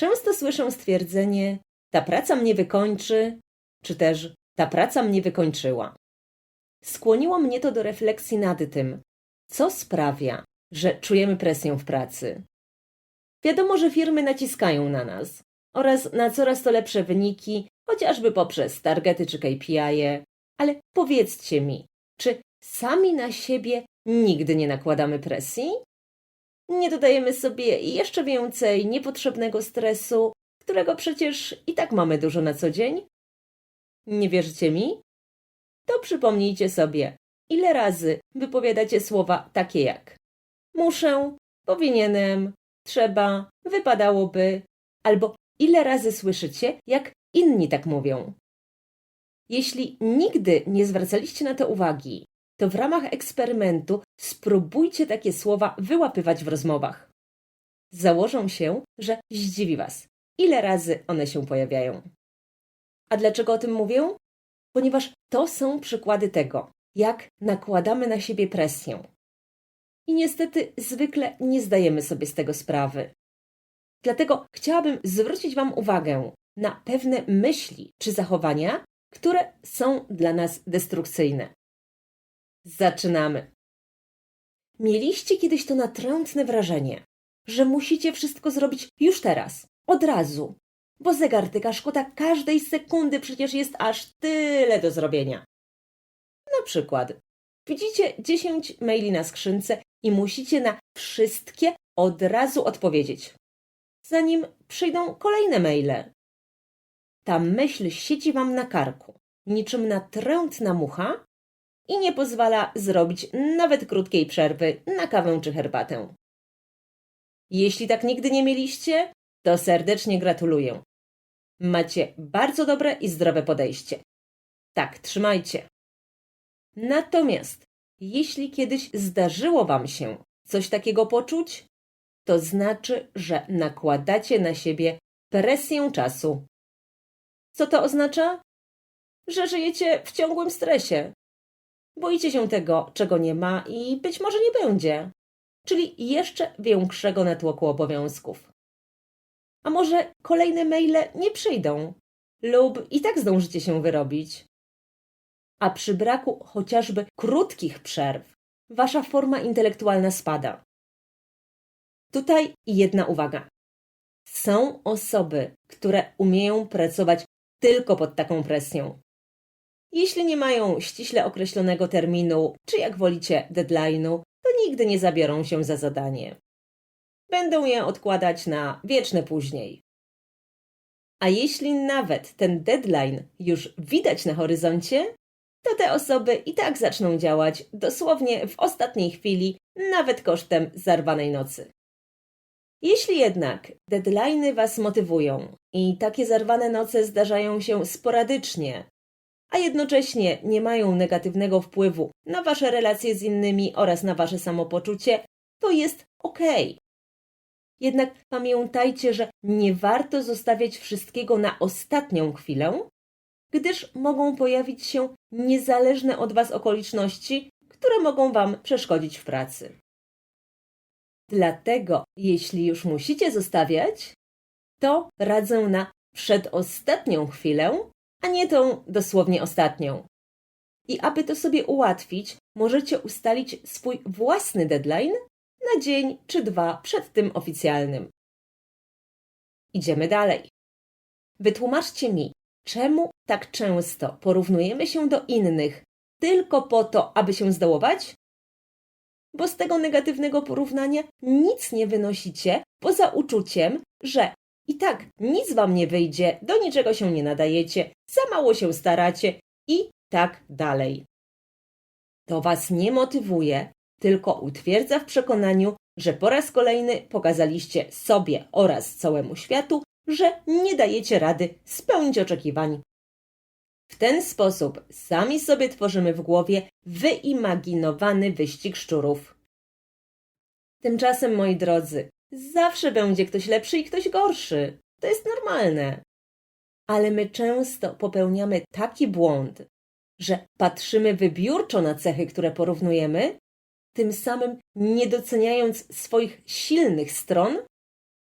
Często słyszę stwierdzenie: Ta praca mnie wykończy, czy też ta praca mnie wykończyła. Skłoniło mnie to do refleksji nad tym, co sprawia, że czujemy presję w pracy. Wiadomo, że firmy naciskają na nas oraz na coraz to lepsze wyniki, chociażby poprzez targety czy KPI, ale powiedzcie mi, czy sami na siebie nigdy nie nakładamy presji? Nie dodajemy sobie jeszcze więcej niepotrzebnego stresu, którego przecież i tak mamy dużo na co dzień? Nie wierzycie mi? To przypomnijcie sobie, ile razy wypowiadacie słowa takie jak muszę, powinienem, trzeba, wypadałoby, albo ile razy słyszycie, jak inni tak mówią. Jeśli nigdy nie zwracaliście na to uwagi, to w ramach eksperymentu spróbujcie takie słowa wyłapywać w rozmowach. Założę się, że zdziwi Was, ile razy one się pojawiają. A dlaczego o tym mówię? Ponieważ to są przykłady tego, jak nakładamy na siebie presję. I niestety zwykle nie zdajemy sobie z tego sprawy. Dlatego chciałabym zwrócić Wam uwagę na pewne myśli czy zachowania, które są dla nas destrukcyjne. Zaczynamy. Mieliście kiedyś to natrętne wrażenie, że musicie wszystko zrobić już teraz, od razu, bo zegar tyka szkoda każdej sekundy, przecież jest aż tyle do zrobienia. Na przykład, widzicie 10 maili na skrzynce i musicie na wszystkie od razu odpowiedzieć, zanim przyjdą kolejne maile. Ta myśl siedzi wam na karku, niczym natrętna mucha i nie pozwala zrobić nawet krótkiej przerwy na kawę czy herbatę. Jeśli tak nigdy nie mieliście, to serdecznie gratuluję. Macie bardzo dobre i zdrowe podejście. Tak, trzymajcie. Natomiast jeśli kiedyś zdarzyło Wam się coś takiego poczuć, to znaczy, że nakładacie na siebie presję czasu. Co to oznacza? Że żyjecie w ciągłym stresie. Boicie się tego, czego nie ma i być może nie będzie, czyli jeszcze większego natłoku obowiązków. A może kolejne maile nie przyjdą, lub i tak zdążycie się wyrobić. A przy braku chociażby krótkich przerw, wasza forma intelektualna spada. Tutaj jedna uwaga. Są osoby, które umieją pracować tylko pod taką presją. Jeśli nie mają ściśle określonego terminu, czy jak wolicie deadline'u, to nigdy nie zabiorą się za zadanie. Będą je odkładać na wieczne później. A jeśli nawet ten deadline już widać na horyzoncie, to te osoby i tak zaczną działać dosłownie w ostatniej chwili, nawet kosztem zarwanej nocy. Jeśli jednak deadlines Was motywują i takie zarwane noce zdarzają się sporadycznie, a jednocześnie nie mają negatywnego wpływu na Wasze relacje z innymi oraz na Wasze samopoczucie, to jest ok. Jednak pamiętajcie, że nie warto zostawiać wszystkiego na ostatnią chwilę, gdyż mogą pojawić się niezależne od Was okoliczności, które mogą Wam przeszkodzić w pracy. Dlatego, jeśli już musicie zostawiać, to radzę na przedostatnią chwilę, a nie tą dosłownie ostatnią. I aby to sobie ułatwić, możecie ustalić swój własny deadline na dzień czy dwa przed tym oficjalnym. Idziemy dalej. Wytłumaczcie mi, czemu tak często porównujemy się do innych tylko po to, aby się zdołować? Bo z tego negatywnego porównania nic nie wynosicie poza uczuciem, że i tak nic wam nie wyjdzie, do niczego się nie nadajecie, za mało się staracie i tak dalej. To was nie motywuje, tylko utwierdza w przekonaniu, że po raz kolejny pokazaliście sobie oraz całemu światu, że nie dajecie rady spełnić oczekiwań. W ten sposób sami sobie tworzymy w głowie wyimaginowany wyścig szczurów. Tymczasem, moi drodzy, zawsze będzie ktoś lepszy i ktoś gorszy. To jest normalne. Ale my często popełniamy taki błąd, że patrzymy wybiórczo na cechy, które porównujemy, tym samym nie doceniając swoich silnych stron,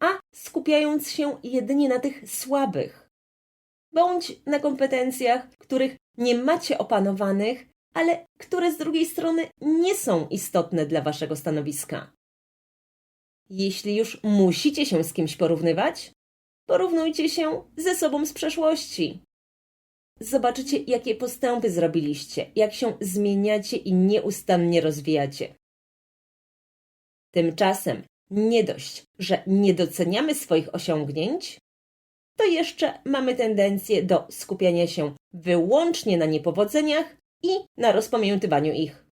a skupiając się jedynie na tych słabych. Bądź na kompetencjach, których nie macie opanowanych, ale które z drugiej strony nie są istotne dla waszego stanowiska. Jeśli już musicie się z kimś porównywać, porównujcie się ze sobą z przeszłości. Zobaczycie, jakie postępy zrobiliście, jak się zmieniacie i nieustannie rozwijacie. Tymczasem nie dość, że nie doceniamy swoich osiągnięć, to jeszcze mamy tendencję do skupiania się wyłącznie na niepowodzeniach i na rozpamiętywaniu ich.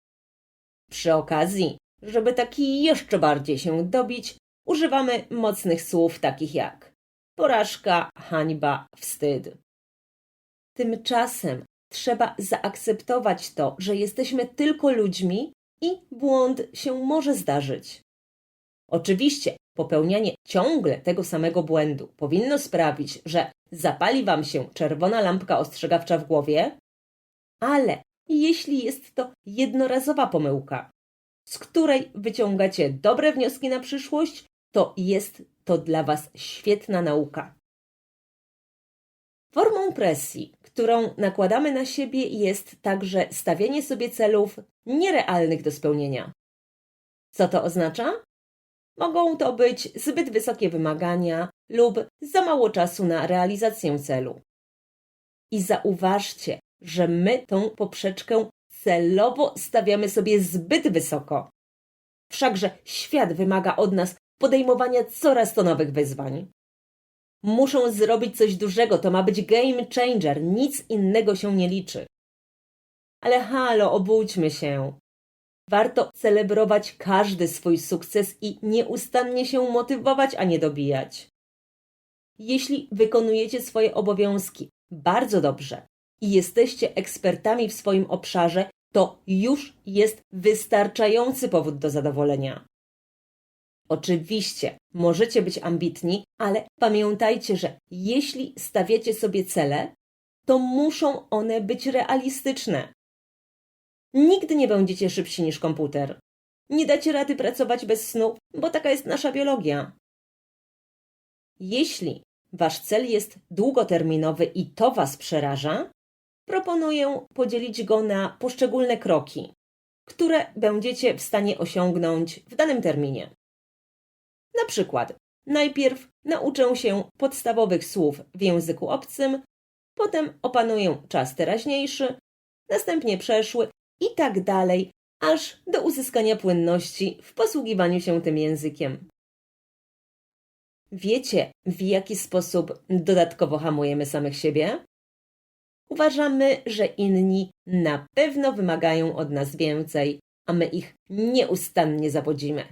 Przy okazji, żeby taki jeszcze bardziej się dobić, używamy mocnych słów takich jak porażka, hańba, wstyd. Tymczasem trzeba zaakceptować to, że jesteśmy tylko ludźmi i błąd się może zdarzyć. Oczywiście popełnianie ciągle tego samego błędu powinno sprawić, że zapali Wam się czerwona lampka ostrzegawcza w głowie, ale jeśli jest to jednorazowa pomyłka, z której wyciągacie dobre wnioski na przyszłość, to jest to dla Was świetna nauka. Formą presji, którą nakładamy na siebie, jest także stawianie sobie celów nierealnych do spełnienia. Co to oznacza? Mogą to być zbyt wysokie wymagania lub za mało czasu na realizację celu. I zauważcie, że my tą poprzeczkę celowo stawiamy sobie zbyt wysoko. Wszakże świat wymaga od nas podejmowania coraz to nowych wyzwań. Muszą zrobić coś dużego, to ma być game changer, nic innego się nie liczy. Ale halo, obudźmy się. Warto celebrować każdy swój sukces i nieustannie się motywować, a nie dobijać. Jeśli wykonujecie swoje obowiązki bardzo dobrze i jesteście ekspertami w swoim obszarze, to już jest wystarczający powód do zadowolenia. Oczywiście możecie być ambitni, ale pamiętajcie, że jeśli stawiacie sobie cele, to muszą one być realistyczne. Nigdy nie będziecie szybsi niż komputer. Nie dacie rady pracować bez snu, bo taka jest nasza biologia. Jeśli wasz cel jest długoterminowy i to was przeraża, proponuję podzielić go na poszczególne kroki, które będziecie w stanie osiągnąć w danym terminie. Na przykład, najpierw nauczę się podstawowych słów w języku obcym, potem opanuję czas teraźniejszy, następnie przeszły i tak dalej, aż do uzyskania płynności w posługiwaniu się tym językiem. Wiecie, w jaki sposób dodatkowo hamujemy samych siebie? Uważamy, że inni na pewno wymagają od nas więcej, a my ich nieustannie zawodzimy.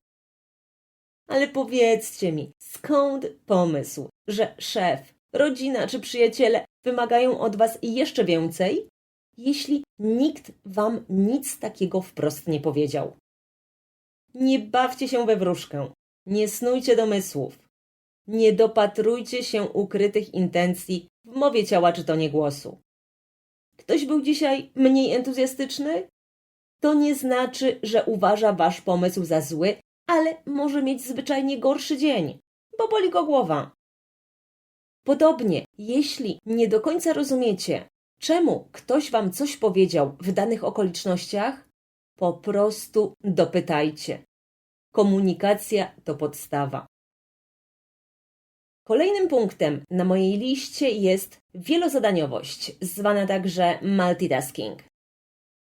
Ale powiedzcie mi, skąd pomysł, że szef, rodzina czy przyjaciele wymagają od Was jeszcze więcej, jeśli nikt Wam nic takiego wprost nie powiedział? Nie bawcie się we wróżkę, nie snujcie domysłów, nie dopatrujcie się ukrytych intencji w mowie ciała czy tonie głosu. Ktoś był dzisiaj mniej entuzjastyczny? To nie znaczy, że uważa Wasz pomysł za zły ale może mieć zwyczajnie gorszy dzień, bo boli go głowa. Podobnie, jeśli nie do końca rozumiecie, czemu ktoś wam coś powiedział w danych okolicznościach, po prostu dopytajcie. Komunikacja to podstawa. Kolejnym punktem na mojej liście jest wielozadaniowość, zwana także multitasking.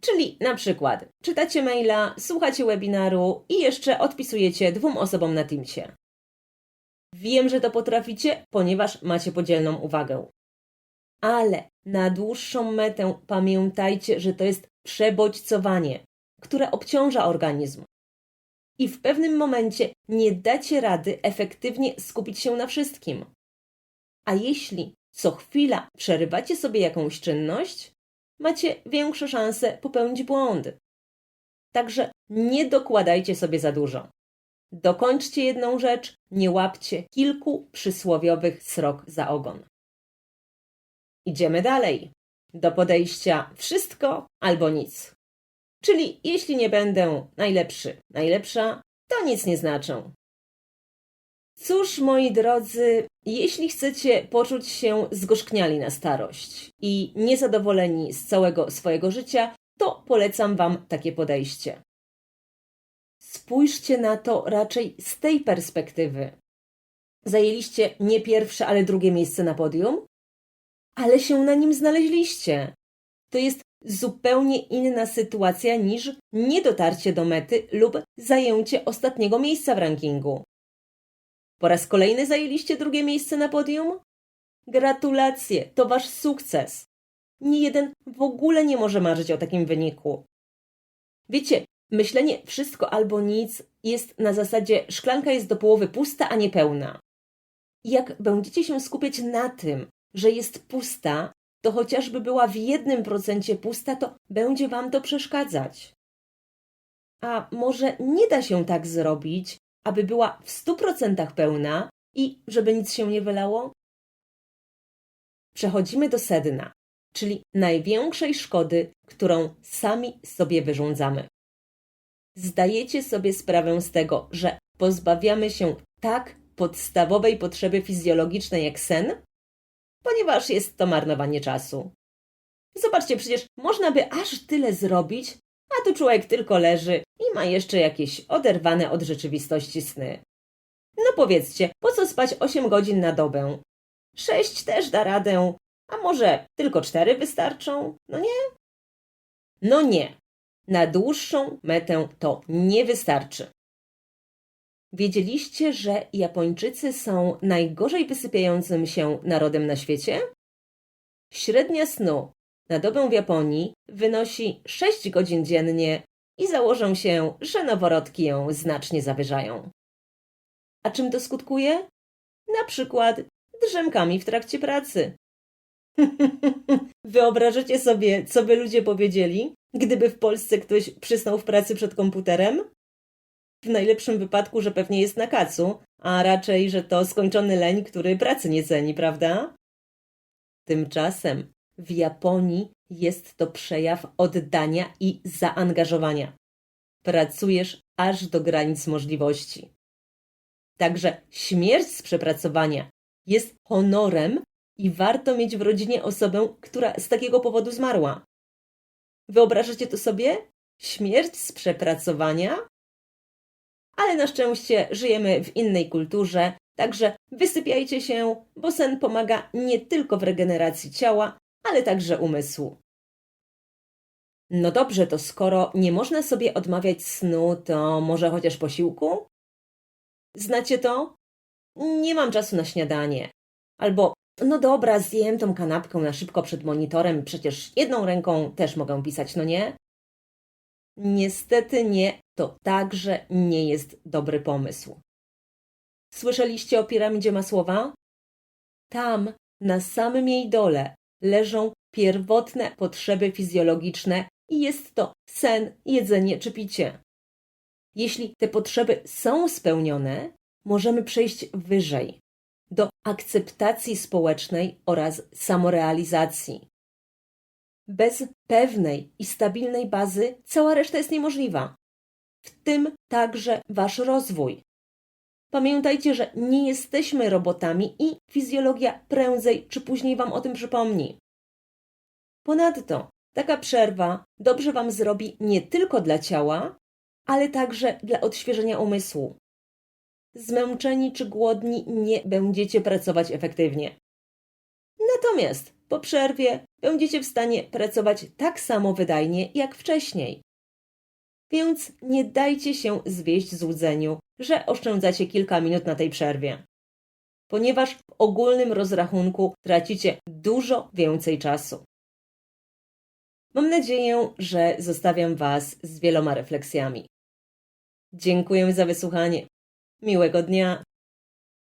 Czyli na przykład czytacie maila, słuchacie webinaru i jeszcze odpisujecie dwóm osobom na Teamsie. Wiem, że to potraficie, ponieważ macie podzielną uwagę. Ale na dłuższą metę pamiętajcie, że to jest przebodźcowanie, które obciąża organizm. I w pewnym momencie nie dacie rady efektywnie skupić się na wszystkim. A jeśli co chwila przerywacie sobie jakąś czynność, macie większe szanse popełnić błąd. Także nie dokładajcie sobie za dużo. Dokończcie jedną rzecz, nie łapcie kilku przysłowiowych srok za ogon. Idziemy dalej. Do podejścia wszystko albo nic. Czyli jeśli nie będę najlepszy, najlepsza, to nic nie znaczą. Cóż, moi drodzy, jeśli chcecie poczuć się zgorzkniali na starość i niezadowoleni z całego swojego życia, to polecam Wam takie podejście. Spójrzcie na to raczej z tej perspektywy. Zajęliście nie pierwsze, ale drugie miejsce na podium, ale się na nim znaleźliście. To jest zupełnie inna sytuacja niż niedotarcie do mety lub zajęcie ostatniego miejsca w rankingu. Po raz kolejny zajęliście drugie miejsce na podium? Gratulacje, to wasz sukces. Nie jeden w ogóle nie może marzyć o takim wyniku. Wiecie, myślenie wszystko albo nic jest na zasadzie szklanka jest do połowy pusta, a nie pełna. Jak będziecie się skupiać na tym, że jest pusta, to chociażby była w jednym procencie pusta, to będzie wam to przeszkadzać. A może nie da się tak zrobić, aby była w stu procentach pełna i żeby nic się nie wylało? Przechodzimy do sedna, czyli największej szkody, którą sami sobie wyrządzamy. Zdajecie sobie sprawę z tego, że pozbawiamy się tak podstawowej potrzeby fizjologicznej jak sen? Ponieważ jest to marnowanie czasu. Zobaczcie, przecież można by aż tyle zrobić, a tu człowiek tylko leży i ma jeszcze jakieś oderwane od rzeczywistości sny. No powiedzcie, po co spać 8 godzin na dobę? 6 też da radę, a może tylko 4 wystarczą? No nie? No nie. Na dłuższą metę to nie wystarczy. Wiedzieliście, że Japończycy są najgorzej wysypiającym się narodem na świecie? Średnia snu na dobę w Japonii wynosi 6 godzin dziennie i założę się, że noworodki ją znacznie zawyżają. A czym to skutkuje? Na przykład drzemkami w trakcie pracy. Wyobrażacie sobie, co by ludzie powiedzieli, gdyby w Polsce ktoś przysnął w pracy przed komputerem? W najlepszym wypadku, że pewnie jest na kacu, a raczej, że to skończony leń, który pracy nie ceni, prawda? Tymczasem w Japonii jest to przejaw oddania i zaangażowania. Pracujesz aż do granic możliwości. Także śmierć z przepracowania jest honorem i warto mieć w rodzinie osobę, która z takiego powodu zmarła. Wyobrażacie to sobie? Śmierć z przepracowania? Ale na szczęście żyjemy w innej kulturze, także wysypiajcie się, bo sen pomaga nie tylko w regeneracji ciała, ale także umysłu. No dobrze, to skoro nie można sobie odmawiać snu, to może chociaż posiłku? Znacie to? Nie mam czasu na śniadanie. Albo, no dobra, zjem tą kanapkę na szybko przed monitorem, przecież jedną ręką też mogę pisać, no nie? Niestety nie, to także nie jest dobry pomysł. Słyszeliście o piramidzie Masłowa? Tam, na samym jej dole, leżą pierwotne potrzeby fizjologiczne i jest to sen, jedzenie czy picie. Jeśli te potrzeby są spełnione, możemy przejść wyżej do akceptacji społecznej oraz samorealizacji. Bez pewnej i stabilnej bazy cała reszta jest niemożliwa, w tym także wasz rozwój. Pamiętajcie, że nie jesteśmy robotami i fizjologia prędzej czy później wam o tym przypomni. Ponadto taka przerwa dobrze wam zrobi nie tylko dla ciała, ale także dla odświeżenia umysłu. Zmęczeni czy głodni nie będziecie pracować efektywnie. Natomiast po przerwie będziecie w stanie pracować tak samo wydajnie jak wcześniej. Więc nie dajcie się zwieść złudzeniu, że oszczędzacie kilka minut na tej przerwie. Ponieważ w ogólnym rozrachunku tracicie dużo więcej czasu. Mam nadzieję, że zostawiam Was z wieloma refleksjami. Dziękuję za wysłuchanie. Miłego dnia.